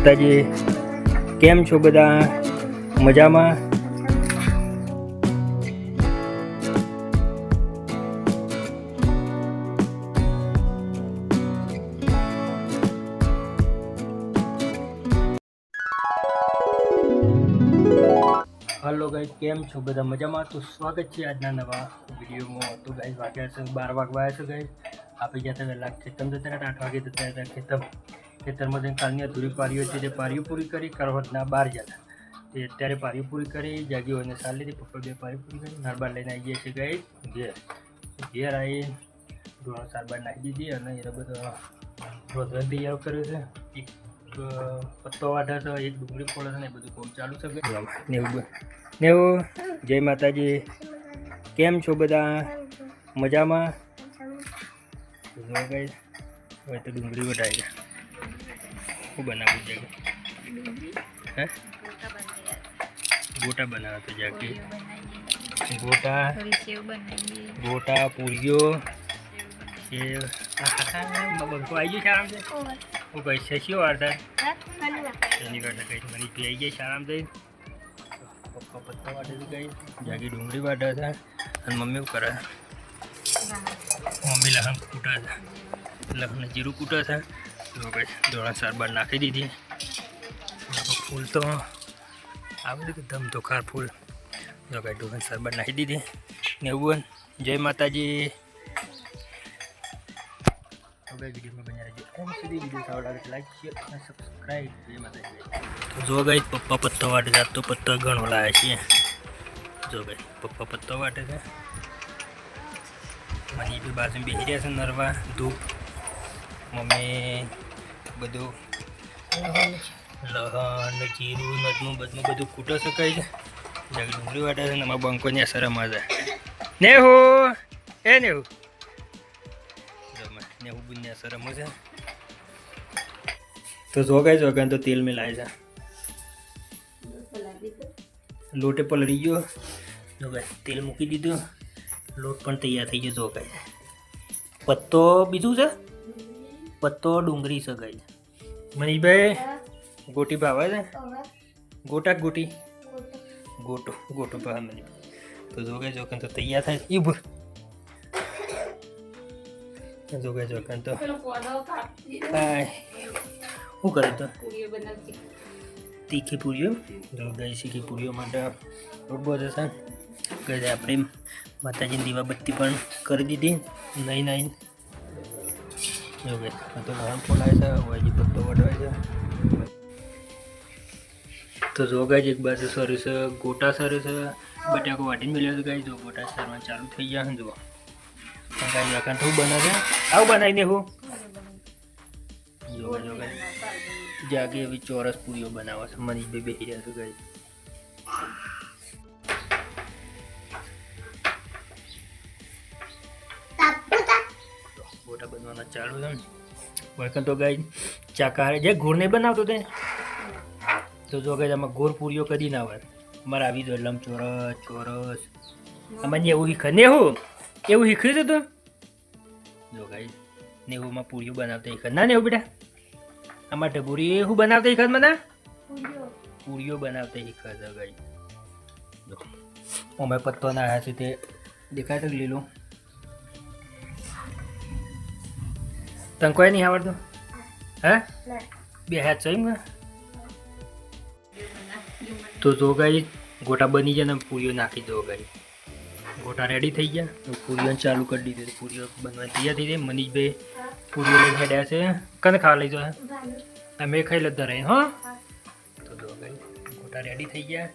માતાજી કેમ છો બધા? મજામાં? હલો ગાઈસ કેમ છો બધા? મજામાં? તો સ્વાગત છે આજના નવા વિડીયોમાં. તો ગાઈસ વાગ્યા છે, બાર વાગવા આવ્યા છે ગાઈસ આપણે જતા હતા વહેલા ખેતમ જતા આઠ વાગે જતા હતા. ખેતમ ખેતરમાં જઈને કાલની અધૂરી પારીઓ છે તે પારીઓ પૂરી કરી કરવતના બહાર જતા તે અત્યારે પારીઓ પૂરી કરી જાગીઓને સારી લીધી પપ્પા બે પારી પૂરી કરી નારબાર લઈને આવી ગયા છે ગઈ ઘેર. ઘેર આવી ધોરણ સારબાર નાખી દીધી અને એ બધો રોજગાર તૈયાર કર્યો છે. એક પત્તો વાઢા છે એક ડુંગળી ફોડે છે ને એ બધું કામ ચાલુ છે ને એવું ને એવું, જય માતાજી. કેમ છો બધા? મજામાં? જો guys, હવે તો ડુંગળી વટાઈ ગયા શું બનાવવું છે? હે? ગોટા બનાવે તો જાગી ગોટા ગોટા પૂરીઓ એ બંકો આવી ગયો છે હું કહીશ છે શું વાર થાય? એની કરતા કહીશ મને પી છે આરામ થઈ? પપ્પા પત્તા વાટે કઈ જાગી ડુંગળી વાટે હતા અને મમ્મી શું કરે? મમ્મી લહણ કૂટે છે લહણ જીરું કૂટે છે તો કઈ ધોરણ સારબાર નાખી દીધી. ફૂલ તો આવે કે ધમ ધોખાર ફૂલ. જો કઈ ધોરણ સારબાર નાખી દીધી. ને એવું જય માતાજી. જો પપ્પા પત્તો વાટે તો પત્તો ઘણો લાવે છે જો ગઈ પપ્પા પત્તો વાટે છે. મને બી બાજુ બેસી રહ્યા છે, નરવા, ધૂપ, મમ્મી, બધું. લહણ, જીરું નદનું બધું બધું કૂટો શકાય છે. જાગે ડુંગળી વાટે છે ને અમારા બંકોની અસર ને હો એ ને હું ને હું બુન્ય અસર છે. તો જોગાય જોગા તો તેલ મેં લાવે છે. લોટે પલળી ગયો. જોગાય તેલ મૂકી દીધું. લોટ પણ તૈયાર થઈ ગયો જો ગાય પત્તો બીજું છે? પત્તો ડુંગળી છે ગાય મનીષભાઈ ગોટી ભાવે છે ગોટા ગોટી? ગોટો ગોટો ભાવે મનીષભાઈ. તો જોગે ગાય તો તૈયાર થાય. એ ભૂર જોગે ગાય તો શું કરે તો? તીખી પૂરીઓ? જો ગાય શીખી પૂરીઓ માટે રોટબો બહુ હશે ગઈ આપણે માતાજીની દીવાબત્તી પણ કરી દીધી. નહીં નહીં જો ગઈ તો નામ ખોલાય છે વાજી પત્તો વટવાય છે. તો જો ગાય એક બાજુ સરું છે, ગોટા સરું છે. બટાકો વાટીને મેળવ્યો છે ગાય જો ગોટા સરવાનું ચાલુ થઈ ગયા જો ગાય આખા શું બનાવે આવું બનાવીને હું જો જો ગાય જાગે એવી ચોરસ પૂરીઓ બનાવે છે. મનીષભાઈ બેસી રહ્યા છે ગાય ગોટા બનવાના ચાલુ છે ને વળકન તો ગાય ચાકાહારી જે ગોળ નહીં બનાવતો તે. તો જો ગાય આમાં ગોળ પૂરીઓ કદી ના હોય. મારે આવી દો લમ ચોરસ ચોરસ. અમારે એવું શીખે. ને એવું એવું શીખ્યું હતું તું? જો ગાય નેવુંમાં પૂરીઓ બનાવતા શીખે. ના નેવું બેટા? આમાં ઢબુરી શું બનાવતા શીખત મને? પૂરીઓ. બનાવતા શીખે ગાય. અમે પત્તો ના આવ્યા છે તે. દેખાય તો લીલું. તને કોઈ નહીં આવડતું? હે? બે હાથ છે એમ? તો જો ગાઈ ગોટા બની જાય ને પૂરીઓ નાખી દો ગાઈ ગોટા રેડી થઈ ગયા. તો પૂરીઓ ચાલુ કરી દીધી પૂરીઓ બનવાની તૈયાર થઈ ગઈ. મનીષભાઈ પૂરીઓ લઈને હેડ્યા છે. કને ખાવા લઈ જાઓ અમે ખાઈ લેતા રહી હા. તો જો ગાઈ ગોટા રેડી થઈ ગયા.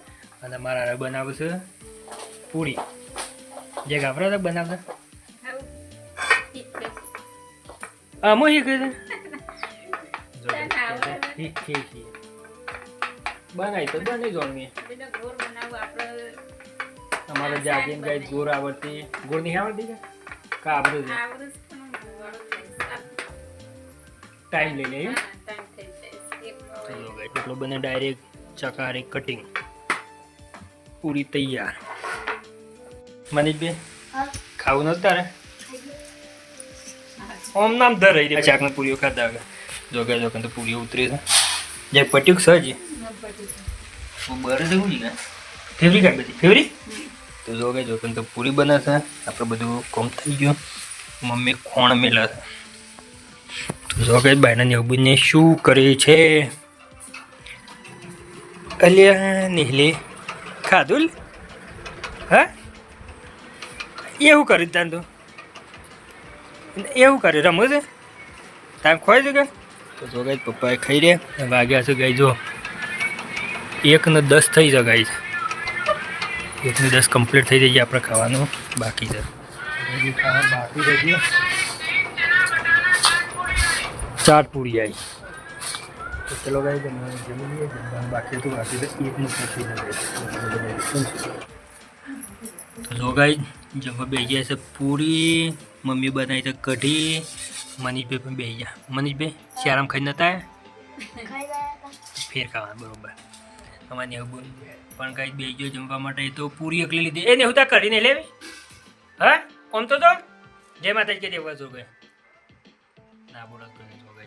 અને મારા બનાવશે બનાવે છે પૂરી. જે ગાભરા બનાવતા? આમાં શીખે છે ઠીક ઠીક બનાવી તો બની જો મેં અમારે જાગીને ગાય ગોળ આવડતી. ગોળ નહીં આવડતી કે? કા છે? ટાઈમ લઈ લે એમ? ચલો ગાય એટલો બને ડાયરેક્ટ ચકારે કટિંગ પૂરી તૈયાર. મનીષભાઈ ખાવું નથી તારે? ઓમ નામ ધરાઈ જાય ચાકને પૂરીઓ ખાતા આગળ જોગે જોગે તો પૂરીઓ ઉતરી છે. જે પટ્યું સજ બરે છે ને ફેવરી કાઢ બધી. ફેવરી તો જોગે કે તો પૂરી બનાશે આપણે બધું કોમ થઈ ગયું. મમ્મી ખોણ મેલા છે. તો જોગે બાયના નેબુને શું કરે છે? અલ્યા નિહલે ખાધું હા? એવું કર્યું તાન તું? એવું કરે રમવું છે? ટાઈમ ખોય છે કે? તો જો ગાઈ પપ્પાએ ખાઈ રહ્યા. વાગ્યા છે ગાઈ જો. એક ને દસ થઈ જાય ગાઈ એક ને દસ કમ્પ્લીટ થઈ જઈએ આપણે ખાવાનું. બાકી છે. બાકી રહી ગયું. ચાર પૂરી આવી. તો ચલો ગાઈ જમી લઈએ. બાકી હતું બાકી તો એકનું પૂછી તો જો ગાઈ જમવા બેસી ગયા છે પૂરી. મમ્મી બનાવી તો કઢી મનીષભાઈ પણ બેસી ગયા. મનીષભાઈ શ્યારામ ખાઈ નતા? ફેર ખાવા બરોબર. અમારે એવું બોલ પણ કઈ બે ગયો જમવા માટે તો પૂરી એકલી લીધી. એ નેવું તા કઢીને લેવી. હા? કોમ તો તો જય માતાજી કે દેવા જો ભાઈ ના બોલો તો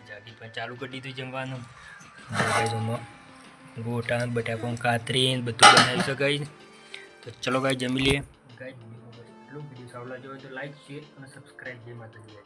જાગી પણ ચાલુ કરી દીધું જમવાનું. જમવા ગોટા બટાકો કાતરી ને બધું બનાવી શકાય. તો ચલો ગાઈ જમી લઈએ. ગાઈ એટલું સારો લાગ્યો હોય તો લાઈક શેર અને સબસ્ક્રાઈબ જે માતાજી